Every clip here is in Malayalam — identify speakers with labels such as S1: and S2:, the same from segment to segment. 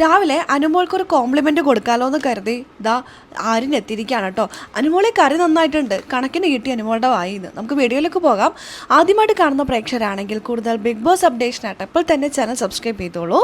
S1: രാവിലെ അനുമോൾക്ക് ഒരു കോംപ്ലിമെന്റ് കൊടുക്കാലോ എന്ന് കരുതി. ദാ ആര്യൻ എത്തിയിരിക്കുകയാണ് കേട്ടോ. അനുമോളെ കറി നന്നായിട്ടുണ്ട്. കണക്കിന് കിട്ടി അനുമോളുടെ വായിന്ന്. നമുക്ക് വീഡിയോയിലേക്ക് പോകാം. ആദ്യമായിട്ട് കാണുന്ന പ്രേക്ഷകരാണെങ്കിൽ കൂടുതൽ ബിഗ് ബോസ് അപ്ഡേഷൻ ആയിട്ട് അപ്പോൾ തന്നെ ചാനൽ സബ്സ്ക്രൈബ് ചെയ്തോളൂ.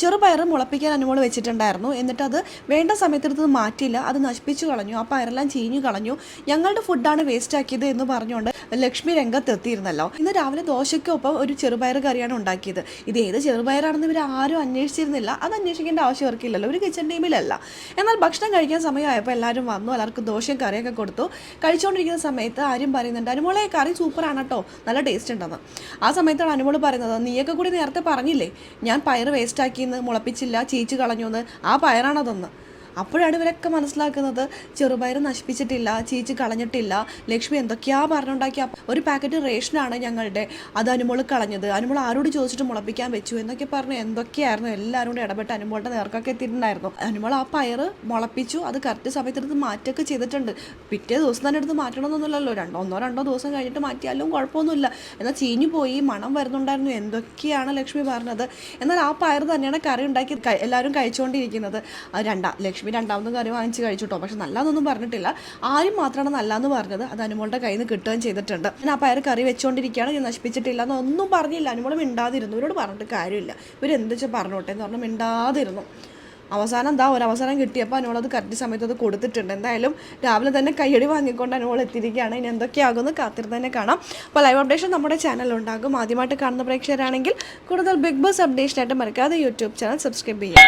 S1: ചെറുപയർ മുളപ്പിക്കാൻ അനുമോൾ വെച്ചിട്ടുണ്ടായിരുന്നു. എന്നിട്ട് അത് വേണ്ട സമയത്തെടുത്ത് മാറ്റിയില്ല. അത് നശിപ്പിച്ചു കളഞ്ഞു. ആ പയറെല്ലാം ചീഞ്ഞു കളഞ്ഞു. ഞങ്ങളുടെ ഫുഡാണ് വേസ്റ്റ് ആക്കിയത് എന്ന് പറഞ്ഞുകൊണ്ട് ലക്ഷ്മി രംഗത്തെത്തിയിരുന്നല്ലോ. ഇന്ന് രാവിലെ ദോശയ്ക്കൊപ്പം ഒരു ചെറുപയർ കറിയാണ് ഉണ്ടാക്കിയത്. ഇത് ഏത് ചെറുപയറാണെന്ന് ഇവർ ആരും അന്വേഷിച്ചിരുന്നില്ല. അത് അന്വേഷിക്കേണ്ട ആവശ്യം അവർക്കില്ലല്ലോ ഒരു കിച്ചൺ ടീമിലല്ല. എന്നാൽ ഭക്ഷണം കഴിക്കാൻ സമയമായപ്പോൾ എല്ലാവരും വന്നു. എല്ലാവർക്കും ദോശയും കറിയൊക്കെ കൊടുത്തു. കഴിച്ചുകൊണ്ടിരിക്കുന്ന സമയത്ത് ആരും പറയുന്നുണ്ട് അനുമോളെ കറി സൂപ്പറാണ് കേട്ടോ. നല്ല ടേസ്റ്റ് ഉണ്ടെന്ന്. ആ സമയത്താണ് അനുമോൾ പറയുന്നത് നീയൊക്കെ കൂടി നേരത്തെ പറഞ്ഞില്ലേ? ഞാൻ പയർ വേസ്റ്റ് ആക്കിയെന്ന് മുളപ്പിച്ചില്ല ചീച്ചു കളഞ്ഞു എന്ന് ആ പയറാണതെന്ന്. അപ്പോഴാണ് ഇവരൊക്കെ മനസ്സിലാക്കുന്നത് ചെറുപയർ നശിപ്പിച്ചിട്ടില്ല ചീച്ച് കളഞ്ഞിട്ടില്ല. ലക്ഷ്മി എന്തൊക്കെയാ പറഞ്ഞുണ്ടാക്കിയ? ഒരു പാക്കറ്റ് റേഷനാണ് ഞങ്ങളുടെ. അത് അനുമോൾ കളഞ്ഞത്. അനുമോൾ ആരോട് ചോദിച്ചിട്ട് മുളപ്പിക്കാൻ വെച്ചു എന്നൊക്കെ പറഞ്ഞു എന്തൊക്കെയായിരുന്നു? എല്ലാവരും കൂടെ ഇടപെട്ട് അനുമോളുടെ നേർക്കൊക്കെ എത്തിയിട്ടുണ്ടായിരുന്നു. അനുമോൾ ആ പയർ മുളപ്പിച്ചു. അത് കറക്റ്റ് സമയത്തെടുത്ത് മാറ്റൊക്കെ ചെയ്തിട്ടുണ്ട്. പിറ്റേ ദിവസം തന്നെ എടുത്ത് മാറ്റണമെന്നൊന്നുമില്ലല്ലോ. രണ്ടോ ഒന്നോ രണ്ടോ ദിവസം കഴിഞ്ഞിട്ട് മാറ്റിയാലും കുഴപ്പമൊന്നുമില്ല. എന്നാൽ ചീഞ്ഞു പോയി മണം വരുന്നുണ്ടായിരുന്നു. എന്തൊക്കെയാണ് ലക്ഷ്മി പറഞ്ഞത്? എന്നാൽ ആ പയർ തന്നെയാണ് കറി ഉണ്ടാക്കി എല്ലാവരും കഴിച്ചുകൊണ്ടിരിക്കുന്നത്. രണ്ടാം ലക്ഷ്മി രണ്ടാമതും കറി വാങ്ങിച്ച് കഴിച്ചു കേട്ടോ പക്ഷെ നല്ലതൊന്നും പറഞ്ഞിട്ടില്ല. ആരും മാത്രമാണ് നല്ലതെന്ന് പറഞ്ഞത്. അത് അനുമോളുടെ കയ്യിൽ നിന്ന് കിട്ടുകയും ചെയ്തിട്ടുണ്ട്. ഞാൻ ആ പയർ കറി വെച്ചുകൊണ്ടിരിക്കുകയാണ്. ഞാൻ നശിപ്പിച്ചിട്ടില്ല എന്നൊന്നും പറഞ്ഞില്ല. അനുമോൾ മിണ്ടാതിരുന്നു. ഇവരോട് പറഞ്ഞിട്ട് കാര്യമില്ല. ഇവരെന്ത് വെച്ചാൽ പറഞ്ഞോട്ടെ എന്ന് പറഞ്ഞാൽ മിണ്ടാതിരുന്നു. അവസാനം എന്താ ഒരു അവസരം കിട്ടിയപ്പോൾ അനുമോൾ അത് കറക്റ്റ് സമയത്ത് അത് കൊടുത്തിട്ടുണ്ട്. എന്തായാലും രാവിലെ തന്നെ കയ്യടി വാങ്ങിക്കൊണ്ട് അനുമോൾ എത്തിയിരിക്കുകയാണ്. ഇനി എന്തൊക്കെയാകുമെന്ന് കാത്തിരുന്ന് തന്നെ കാണാം. അപ്പോൾ ലൈവ് അപ്ഡേഷൻ നമ്മുടെ ചാനലുണ്ടാകും ആദ്യമായിട്ട് കാണുന്ന പ്രേക്ഷകരാണെങ്കിൽ കൂടുതൽ ബിഗ് ബോസ് അപ്ഡേഷനായിട്ട് മറക്കാതെ യൂട്യൂബ് ചാനൽ സബ്സ്ക്രൈബ് ചെയ്യുക.